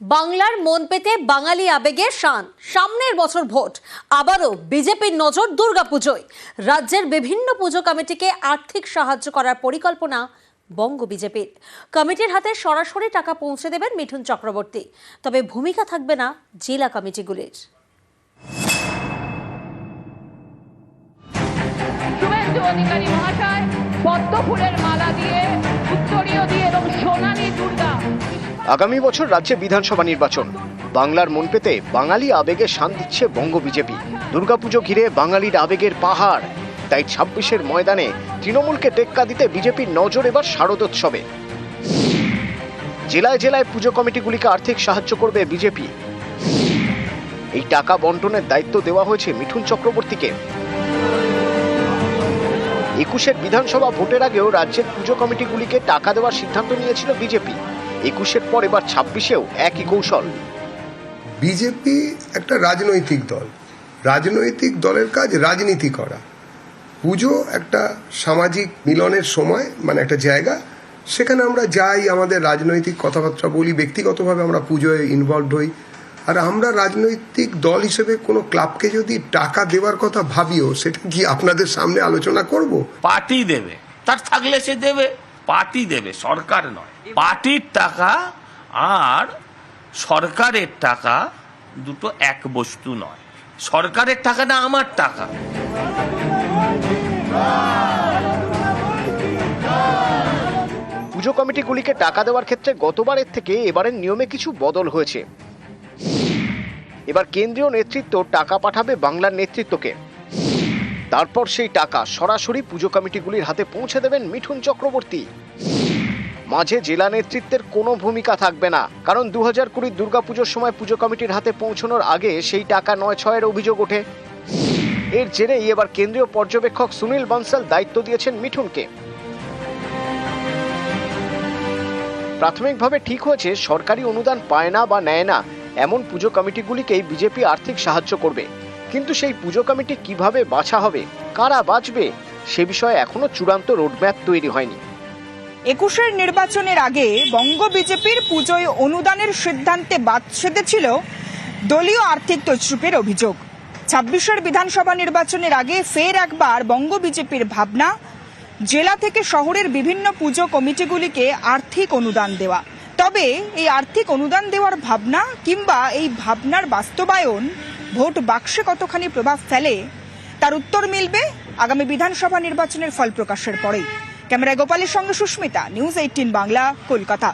বাংলার মন পেতে বাঙালি আবেগে শান। সামনের বছর ভোট, আবারও বিজেপির নজর দুর্গাপুজোয়। রাজ্যের বিভিন্ন পুজো কমিটিকে আর্থিক সাহায্য করার পরিকল্পনা বঙ্গ বিজেপির। কমিটির হাতে সরাসরি টাকা পৌঁছে দেবেন মিঠুন চক্রবর্তী। তবে ভূমিকা থাকবে না জেলা কমিটিগুলির। মালা দিয়ে উত্তরীয় দিয়ে এবং আগামী বছর রাজ্যে বিধানসভা নির্বাচন। বাংলার মন পেতে বাঙালি আবেগে শান দিচ্ছে বঙ্গ বিজেপি। দুর্গাপুজো ঘিরে বাঙালির আবেগের পাহাড়। তাই ছাব্বিশের ময়দানে তৃণমূলকে টেক্কা দিতে বিজেপির নজর এবার শারদোৎসবে। জেলায় জেলায় পুজো কমিটিগুলিকে আর্থিক সাহায্য করবে বিজেপি। এই টাকা বন্টনের দায়িত্ব দেওয়া হয়েছে মিঠুন চক্রবর্তীকে। একুশের বিধানসভা ভোটের আগেও রাজ্যের পুজো কমিটিগুলিকে টাকা দেওয়ার সিদ্ধান্ত নিয়েছিল বিজেপি। একুশের পর এবার ছাব্বিশেও একই কৌশল। বিজেপি একটা রাজনৈতিক দল। রাজনৈতিক দলের কাজ রাজনীতি করা। পুজো একটা সামাজিক মিলনের সময় মানে একটা জায়গা সেখানে আমরা যাই আমাদের রাজনৈতিক কথাবার্তা বলি ব্যক্তিগতভাবে আমরা পুজোয় ইনভলভ হই। আর আমরা রাজনৈতিক দল হিসেবে কোনো ক্লাবকে যদি টাকা দেওয়ার কথা ভাবিও সেটা কি আপনাদের সামনে আলোচনা করব? পার্টি দেবে। তার থাকলে সে দেবে। পার্টি দেবে, সরকার নয়। পার্টির টাকা আর সরকারের টাকা দুটো এক বস্তু নয়। সরকারের টাকাটা আমার টাকা? পুজো কমিটিগুলিকে টাকা দেওয়ার ক্ষেত্রে গতবারের থেকে এবারের নিয়মে কিছু বদল হয়েছে। এবার কেন্দ্রীয় নেতৃত্ব টাকা পাঠাবে বাংলার নেতৃত্বকে। তারপর সেই টাকা সরাসরি পুজো কমিটিগুলির হাতে পৌঁছে দেবেন মিঠুন চক্রবর্তী। মাঝে জেলা নেতৃত্বের কোনো ভূমিকা থাকবে না, কারণ দু হাজার কুড়ির দুর্গাপুজোর সময় পুজো কমিটির হাতে পৌঁছানোর আগে সেই টাকা নয় ছয়ের অভিযোগ ওঠে। এর জেরেই এবার কেন্দ্রীয় পর্যবেক্ষক সুনীল বানসাল দায়িত্ব দিয়েছেন মিঠুনকে। প্রাথমিকভাবে ঠিক হয়েছে, সরকারি অনুদান পায় না বা নেয় না, এমন পুজো কমিটিগুলিকেই বিজেপি আর্থিক সাহায্য করবে। কিন্তু সেই পুজো কমিটি কীভাবে বাছা হবে, কারা বাঁচবে, সে বিষয়ে এখনও চূড়ান্ত রোডম্যাপ তৈরি হয়নি। একুশের নির্বাচনের আগে বঙ্গ বিজেপির পুজোয় অনুদানের সিদ্ধান্তে বাদ সেধেছিল দলীয় আর্থিক তছরূপের অভিযোগ। ছাব্বিশের বিধানসভা নির্বাচনের আগে ফের একবার বঙ্গ বিজেপির ভাবনা, জেলা থেকে শহরের বিভিন্ন পুজো কমিটিগুলিকে আর্থিক অনুদান দেওয়া। তবে এই আর্থিক অনুদান দেওয়ার ভাবনা কিংবা এই ভাবনার বাস্তবায়ন ভোট বাক্সে কতখানি প্রভাব ফেলে, তার উত্তর মিলবে আগামী বিধানসভা নির্বাচনের ফল প্রকাশের পরেই। ক্যামেরায় গোপালের সঙ্গে সুস্মিতা, নিউজ এইটিন বাংলা, কলকাতা।